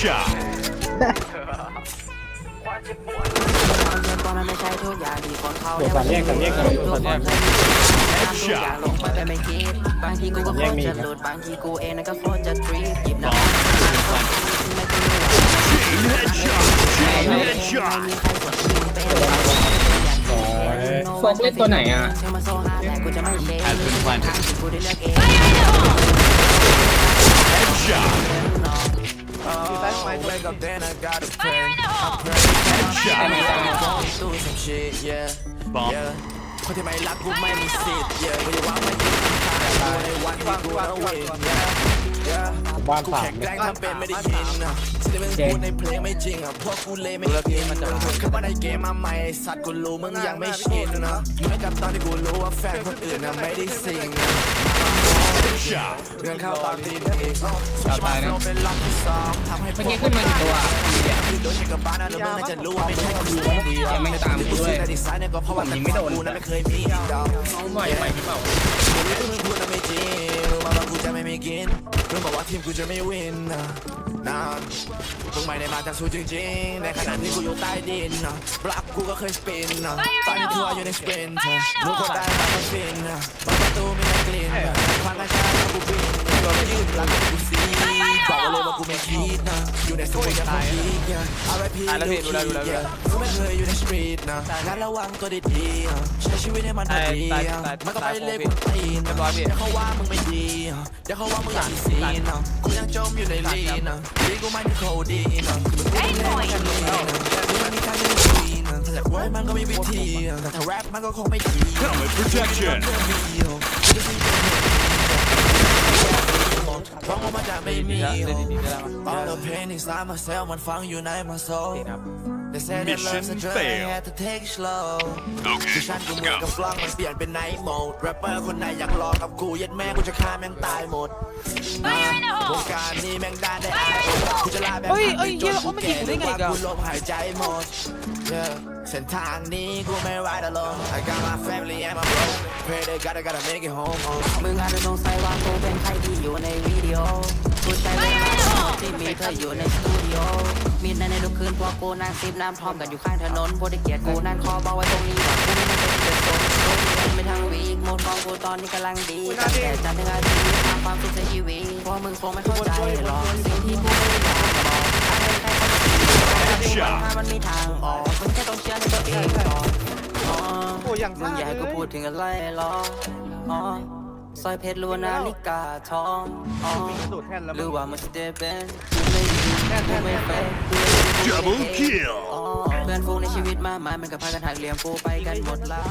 Headshot. ก็มันไม่ใช่ทุกอย่างที่คนเขาเดี๋ยวก่อนแยกก่อนแยกก่อนทุกคนเคยมีทำทุกอย่างลงไปแต่ไม่คิดบางทีกูก็โคตรจะหลุดบางทีกูเองนั่นก็โคตรจะทรีปหยิบน้ำไม่ต้องรู้ Chain headshot. Chain ไม่ headshot. มีใครกดทิ้งเป็นโฟกเล่นตัวไหนอะเธอมาโซฮาแต่กูจะไม่เชนทางที่กูได้เลือกเอง Fire in the hole! Headshot. อยู่ใต้ไม้ตัวเอง Fire in the hole! Headshot. do some shit, yeah. Bomb. Yeah. คนที่ไม่รักกูไม่มีสิทธิ์ yeah กูจะวางไม่กินข้าวกูในวันที่กูต้องเวท yeah yeah บ้านกูสามแข็งแกร่งทำเป็นไม่ได้ยินนะสิ่งที่มึงพูดในเพลงไม่จริงอะพวกกูเลยไม่กินเข้ามาในเกมมาใหม่สัตว์กูรู้มึงยังไม่ชินนะเหมือนกับตอนที่กูรู้ว่าแฟนคนอื่นน่ะไม่ได้สิ่งนะ Headshot. เรื่องเข้าตอนตีหนึ่งสมาร์ทโฟนเป็นล็อกที่สองทำให้พวกเมื่อกี้ขึ้นมากี่ตัวคือโดนเช็คกับบ้านนะแล้วมึงน่าจะรู้ว่าไม่ใช่คนดียังไม่ตามกูด้วยแต่ดีไซน์เนี่ยก็เพราะว่าแต่ก่อนนั้นไม่เคยมีเขาใหม่ใหม่หรือเปล่ากูรู้ที่มึงพูดน่ะไม่จริงรู้มาว่ากูจะไม่มีกินรู้บอกว่าทีมกูจะไม่วินนะนะมึงไม่ได้มาจากสูจริงๆในขณะที่กูอยู่ใต้ดินบลักกูก็เคยสปินตอนนี้ทัวร์อยู่ในสปรินต์รู้คนได้มาเป็นฟินประตู บอกเลยว่ากูไม่คิดนะอยู่ในสมุดยังไม่คิดนะอะไรพี่ดูคิดนะกูไม่เคยอยู่ในสตรีทนะงั้นระวังตัวดีๆอะใช้ชีวิตให้มันพอดีอะมันก็ไปเล่กูตีนนะเดี๋ยวเขาว่ามึงไม่ดีอะเดี๋ยวเขาว่ามึงอยากซีนอะกูยังจมอยู่ในลีนอะลีกูไม่มีโคดีนะมึงกูไม่ได้กันลีนะกูไม่มีทางที่จะดีนะถ้าจะไว้มันก็มีวิธีอะแต่ถ้าแรปมันก็คงไม่ดี Helmet protection. หวังว่ามันจะไม่ดีมีแล้วเล่นดีๆได้แล้ว All the pain inside myself มันฝังอยู่ใน my soul ครับ They said that Mission love's a drug I failed. had to take it slow Okay, ที่ฉันก็ let's เหมือนกับ go. กล้องมันเปลี่ยนเป็นไนท์โหมดแรปเปอร์คนไหนอยากลองกับกูยัดแม่กูจะฆ่าแม่งตายหมด Fire in the ว hole! งการนี้แม่งได้ได้อายกูจะลาแบบเฮ้ยทันเอ้ยเหี้ยจนเขาไม่ยิงกูได้ไงอีกอะ กูลมหายใจหมด Yeah เส้นทางนี้กูไม่ ride alone I got my family and my bro Pray they gotta gotta make it home oh. มึงอาจจะสงสัยว่ากูเป็นใครที่อยู่ในวิดีโอกูใช้เวลาทั้งหมดที่มีเธออยู่ในสตูดิโอมีในในทุกคืนพวกกูนั่งซิบน้ำพร้อมกันอยู่ข้างถนนพวกที่เกลียดกูนั่งคอเบาไว้ตรงนี้ว่ากูไม่ได้เป็นเด็กโตกูเรียนไม่ทางวีกโหมดของกูตอนนี้กำลังดีตั้งแต่จำถึงอาทิตย์ทางความสุขในชีวิตเพราะมึงคงไม่เข้าใจหรอกสิ่งที่กูไม่อยากจะบอกถ้าเป็นใครก็ไถ้ามันมีทางออกมึงแค่ต้องเชื่อในตัวเองก่อนอ๋อโอ้ยังมึงอยากกูพูดถึงอะไรหรออ๋อสร้อยเพชรล้วนนาฬิกาทองอ๋อหรือว่ามันจะได้เป็นกูไม่ดีกูไม่เป็นกูไม่ดี Double kill. เพื่อนฟูงในชีวิตมากมายมันก็พากันหักเหลี่ยมกูไปกันหมดแล้ว